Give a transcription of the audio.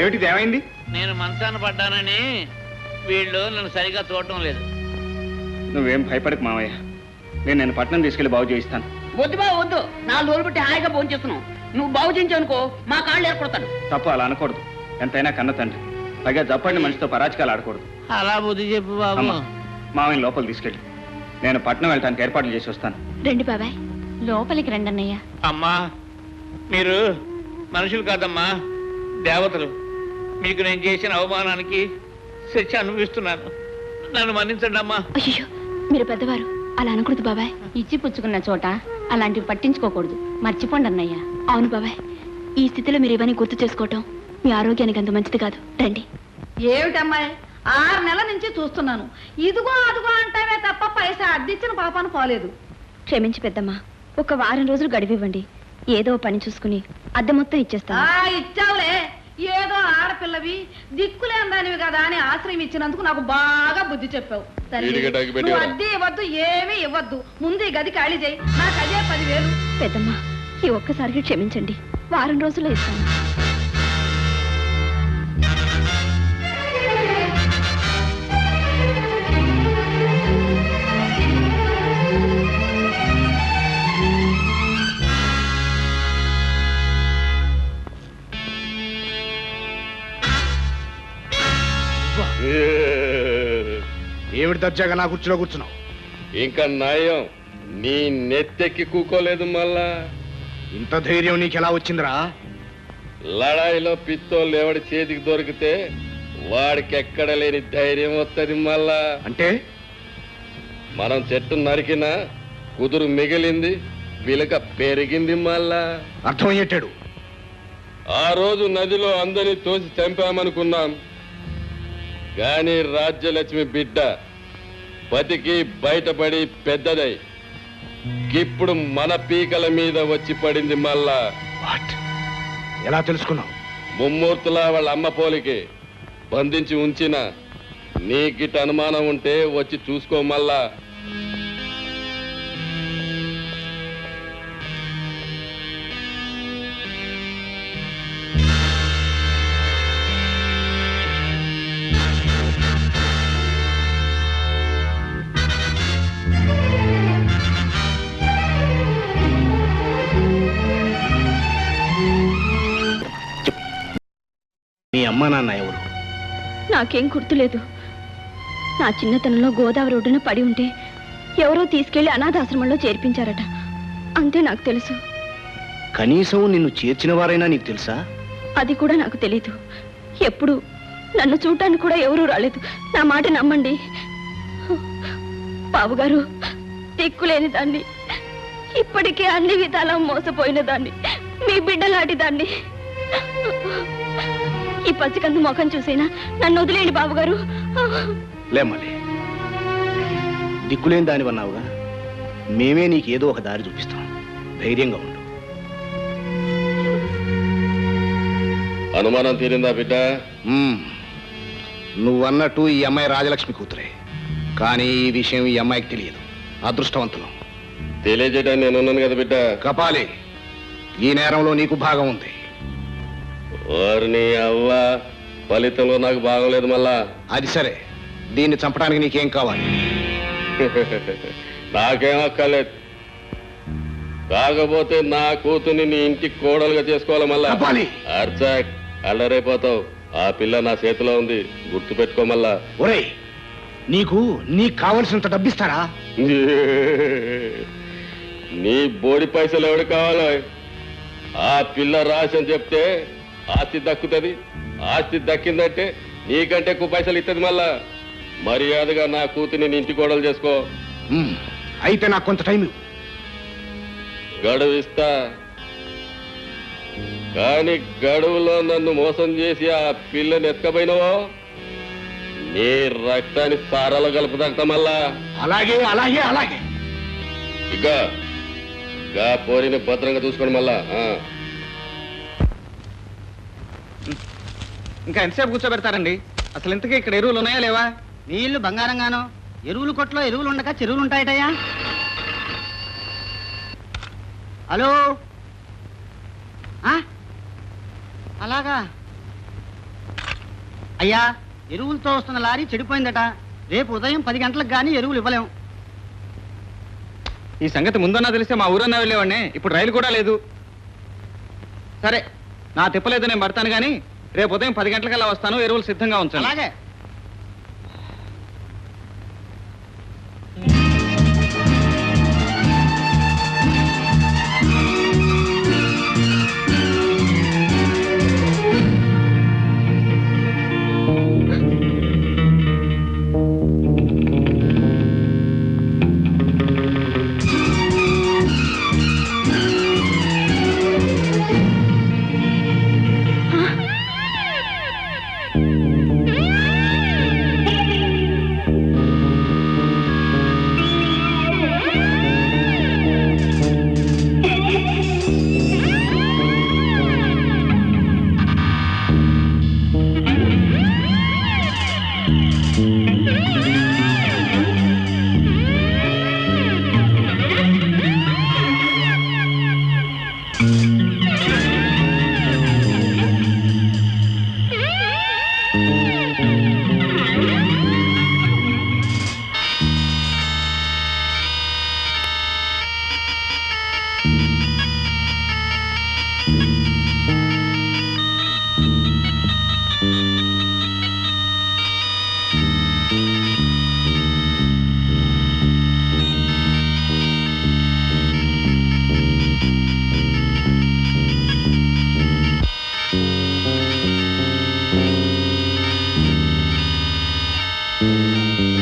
ఏమిటిది ఏమైంది? నేను మంచాన పడ్డానని వీళ్ళు నన్ను సరిగా చూడటం లేదు. నువ్వేం భయపడకు మావయ్య. నేను నేను పట్నం తీసుకెళ్ళి బాగు చేయిస్తాను. వద్దు బా వద్దు. నాలుగు రోజులు బట్టి హాయిగా భోజనం చేస్తున్నావు. నువ్వు బాగు చేయించావు అనుకో మా కాళ్ళు ఏర్పడతాడు తప్పు అలా అనకూడదు. ఎంతైనా కన్న తండ్రి. పైగా జప్పండి మనిషితో పరాచకాలు ఆడకూడదు. అలా బుద్ధి చెప్పు బాబు. అమ్మా మావయ్య లోపల తీసుకెళ్ళి. నేను పట్నం వెళ్ళటానికి ఏర్పాట్లు చేసి వస్తాను. రండి బాబాయ్. లోపలికి రండి అన్నయ్య అమ్మా మీరు మనుషులు కాదమ్మా దేవతలు. మీకు నేను చేసిన అవమానానికి శిక్ష అనుభవిస్తున్నాను. నన్ను మన్నించండి అమ్మా. అయ్యో మీరు పెద్దవారు. అలా అనకూడదు బాబాయ్. ఇచ్చి పుచ్చుకున్న చోట అలాంటివి పట్టించుకోకూడదు. మర్చిపోండి అన్నయ్య. అవును బాబాయ్. ఈ స్థితిలో మీరు ఇవన్నీ గుర్తు చేసుకోవటం మీ ఆరోగ్యానికి అంత మంచిది కాదు. రండి. ఏమిటమ్మాయి? ఆరు నెలల నుంచి చూస్తున్నాను. ఇదిగో అదిగో అంటావే తప్ప పైసా అద్దిచ్చిన పాపాను పోలేదు. క్షమించి పెద్దమ్మా. ఒక వారం రోజులు గడివివ్వండి. ఏదో పని చూసుకుని అద్దె మొత్తం ఆ ఇచ్చేస్తాను ఇచ్చావులే. ఏదో ఆడపిల్లవి దిక్కులేని దానివి కదా అని ఆశ్రయం ఇచ్చినందుకు నాకు బాగా బుద్ధి చెప్పావు. వీడికి డగ్గు పెట్టి నువ్వు ఇవ్వరా? అద్దె ఇవ్వద్దు ఏమీ ఇవ్వద్దు. ముందు ఈ గది ఖాళీ చేయి. నాకు అదే పదివేలు. పెద్దమ్మా ఈ ఒక్కసారికి క్షమించండి. వారం రోజుల్లో ఇస్తాను. ఏమిటి దర్జాగా నా కుర్చీలో కూర్చున్నావు? ఇంకా నయం. నీ నెత్తెక్కి కూకోలేదు మళ్ళా. ఇంత ధైర్యం నీకు ఎలా వచ్చిందిరా? లడాయిలో పిత్తోళ్ళు ఎవడి చేతికి దొరికితే వాడికి ఎక్కడ లేని ధైర్యం వస్తుంది మళ్ళా. అంటే? మనం చెట్టు నరికినా కుదురు మిగిలింది విలక పెరిగింది మళ్ళా. అర్థమయ్యేటాడు ఆ రోజు నదిలో అందరినీ తోసి చంపామనుకున్నాం. గాని రాజ్యలక్ష్మి బిడ్డ బతికి బయటపడి పెద్దదై. ఇప్పుడు మన పీకల మీద వచ్చి పడింది మళ్ళా. వాట్? ఎలా తెలుసుకున్నావు? ముమ్మూర్తులా వాళ్ళ అమ్మ పోలికి. బంధించి ఉంచిన నీకిట అనుమానం ఉంటే వచ్చి చూసుకో మళ్ళా. మీ అమ్మ నాన్న ఎవరు? నాకేం గుర్తులేదు. నా చిన్నతనంలో గోదావరి ఒడ్డున పడి ఉంటే ఎవరో తీసుకెళ్ళి అనాథాశ్రమంలో చేర్పించారట. అంతే నాకు తెలుసు. కనీసం నిన్ను చేర్చిన వారైనా నీకు తెలుసా? అది కూడా నాకు తెలీదు. ఎప్పుడు? నన్ను చూడటానికి కూడా ఎవరూ రాలేదు. నా మాట నమ్మండి. బాబుగారు దిక్కులేని దాన్ని. ఇప్పటికే అన్ని విధాలా మోసపోయిన దాన్ని. మీ బిడ్డలాంటి దాన్ని. ఈ పసికందు ముఖం చూసైనా? నన్ను వదిలేయండి బాబుగారు. లేమ్మలే దిక్కులేని దానివన్నావుగా మేమే నీకు ఏదో ఒక దారి చూపిస్తాం. ధైర్యంగా ఉండు. అనుమానం తీరిందా బిడ్డ. నువ్వన్నట్టు ఈ అమ్మాయి రాజలక్ష్మి కూతురే. కానీ ఈ విషయం ఈ అమ్మాయికి తెలియదు. అదృష్టవంతులం. తెలియజేయడానికి నేనున్నాను కదా బిడ్డ. కపాలి. ఈ నేరంలో నీకు భాగం ఉంది. వారిని అవ్వ ఫలితంలో నాకు బాగోలేదు మళ్ళా. అది సరే. దీన్ని చంపడానికి నీకేం కావాలి? నాకేం అక్కర్లేదు. కాకపోతే నా కూతుర్ని నీ ఇంటికి కోడలుగా చేసుకోవాలి మళ్ళా! అర్చాక్ అల్లరైపోతావు. ఆ పిల్ల నా చేతిలో ఉంది. గుర్తు పెట్టుకో మళ్ళా. ఒరేయ్ నీకు నీకు కావలసినంత డబ్బిస్తారా? నీ బోడి పైసలు ఎవడు కావాలో? ఆ పిల్ల రాసి అని చెప్తే ఆస్తి దక్కుతుంది. ఆస్తి దక్కిందంటే నీకంటే ఎక్కువ పైసలు ఇస్తుంది మళ్ళా. మర్యాదగా నా కూతుర్ని నీ ఇంటి కోడలు చేసుకో. అయితే నాకు కొంత టైం ఇవ్వు. గడువు ఇస్తా కాని గడువులో నన్ను మోసం చేసి ఆ పిల్లని ఎత్తుకపోయినవో? నీ రక్తాన్ని సారాలో కలుపుతా మళ్ళా. అలాగే అలాగే అలాగే. ఇక గా పోరిని భద్రంగా చూసుకోండి మళ్ళా. ఇంకా ఎంతసేపు కూర్చోబెడతారండి? అసలు ఇంతకీ ఇక్కడ ఎరువులు ఉన్నాయా లేవా? నీళ్ళు బంగారంగాను. ఎరువులు కొట్లో ఎరువులు ఉండక చెరువులు ఉంటాయటయ్యా. హలో? అలాగా? అయ్యా ఎరువులతో వస్తున్న లారీ చెడిపోయిందట. రేపు ఉదయం పది గంటలకు గానీ ఎరువులు ఇవ్వలేం. ఈ సంగతి ముందన్నా తెలిస్తే మా ఊరన్నా వెళ్ళేవాడిని. ఇప్పుడు రైలు కూడా లేదు. సరే నా తిప్పలేదు నేను పడతాను కానీ రేపు ఉదయం పది గంటలకల్లా వస్తాను. ఎరువులు సిద్ధంగా ఉంచాను అలాగే. Música